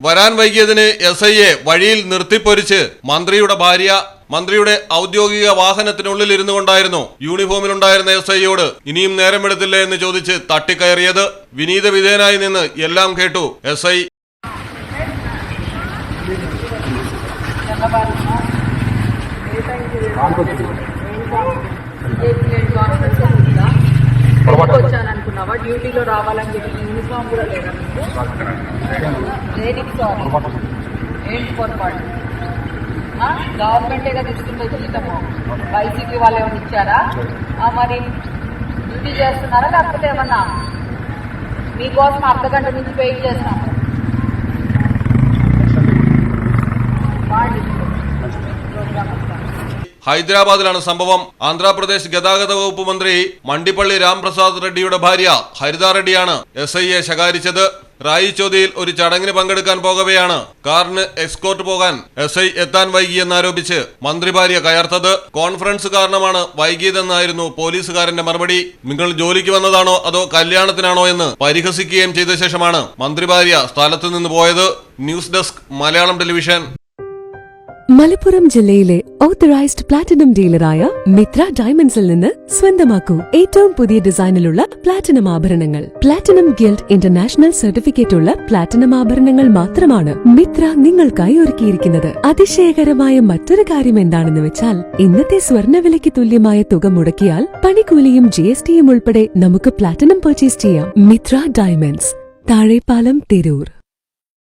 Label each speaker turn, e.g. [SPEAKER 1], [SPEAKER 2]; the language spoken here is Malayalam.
[SPEAKER 1] വരാൻ വൈകിയതിന് എസ് ഐയെ വഴിയിൽ നിർത്തിപ്പൊരിച്ച് മന്ത്രിയുടെ ഭാര്യ മന്ത്രിയുടെ ഔദ്യോഗിക വാഹനത്തിനുള്ളിൽ ഇരുന്നു കൊണ്ടായിരുന്നു യൂണിഫോമിലുണ്ടായിരുന്ന എസ് ഐയോട് ഇനിയും നേരമെടുത്തില്ലേ എന്ന് ചോദിച്ച് തട്ടിക്കയറിയത് വിനീത വിധേയനായി നിന്ന് എല്ലാം കേട്ടു എസ് ഐ
[SPEAKER 2] వచ్చాను అనుకున్నావా డ్యూటీలో రావాలని చెప్పి యూనిఫామ్ కూడా లేదా దేనికి సారీ ఏంటి పొరపాటు? ఆ? గవర్నమెంటే కదా ఇస్తుందో జీతము. వైసీపీ వాళ్ళు ఏమైనా ఇచ్చారా? మరి డ్యూటీ చేస్తున్నారా? లేకపోతే ఏమన్నా మీకోసం అర్ధ గంట నుంచి వెయిట్ చేస్తాం
[SPEAKER 1] ഹൈദരാബാദിലാണ് സംഭവം. ആന്ധ്രാപ്രദേശ് ഗതാഗത വകുപ്പ് മന്ത്രി മണ്ടിപ്പള്ളി രാംപ്രസാദ് റെഡ്ഡിയുടെ ഭാര്യ ഹരിത റെഡ്ഡിയാണ് എസ് ഐയെ ശകാരിച്ചത്. റായിച്ചോതിയിൽ ഒരു ചടങ്ങിന് പങ്കെടുക്കാൻ പോകവെയാണ്. കാറിന് എക്സ്കോർട്ട് പോകാൻ എസ് ഐ എത്താൻ വൈകിയെന്നാരോപിച്ച് മന്ത്രി ഭാര്യ കയർത്തത്. കോൺഫറൻസ് കാരണമാണ് വൈകിയതെന്നായിരുന്നു പോലീസുകാരന്റെ മറുപടി. നിങ്ങൾ ജോലിക്ക് വന്നതാണോ അതോ കല്യാണത്തിനാണോ എന്ന് പരിഹസിക്കുകയും ചെയ്ത ശേഷമാണ് മന്ത്രി ഭാര്യ സ്ഥലത്ത് നിന്ന് പോയത്. News desk Malayalam television.
[SPEAKER 3] Malappuram ജില്ലയിലെ ഓത്തറൈസ്ഡ് പ്ലാറ്റിനം ഡീലറായ മിത്ര ഡയമണ്ട്സിൽ നിന്ന് സ്വന്തമാക്കൂ ഏറ്റവും പുതിയ ഡിസൈനിലുള്ള പ്ലാറ്റിനം ആഭരണങ്ങൾ. പ്ലാറ്റിനം ഗിൽഡ് ഇന്റർനാഷണൽ സർട്ടിഫിക്കറ്റ് ഉള്ള പ്ലാറ്റിനം ആഭരണങ്ങൾ മാത്രമാണ് മിത്ര നിങ്ങൾക്കായി ഒരുക്കിയിരിക്കുന്നത്. അതിശയകരമായ മറ്റൊരു കാര്യം എന്താണെന്ന് വെച്ചാൽ ഇന്നത്തെ സ്വർണവിലയ്ക്ക് തുല്യമായ തുക മുടക്കിയാൽ പണിക്കൂലിയും ജി എസ് ടിയും ഉൾപ്പെടെ നമുക്ക് പ്ലാറ്റിനം പർച്ചേസ് ചെയ്യാം. മിത്ര ഡയമണ്ട്സ് താഴെപ്പാലം തിരൂർ.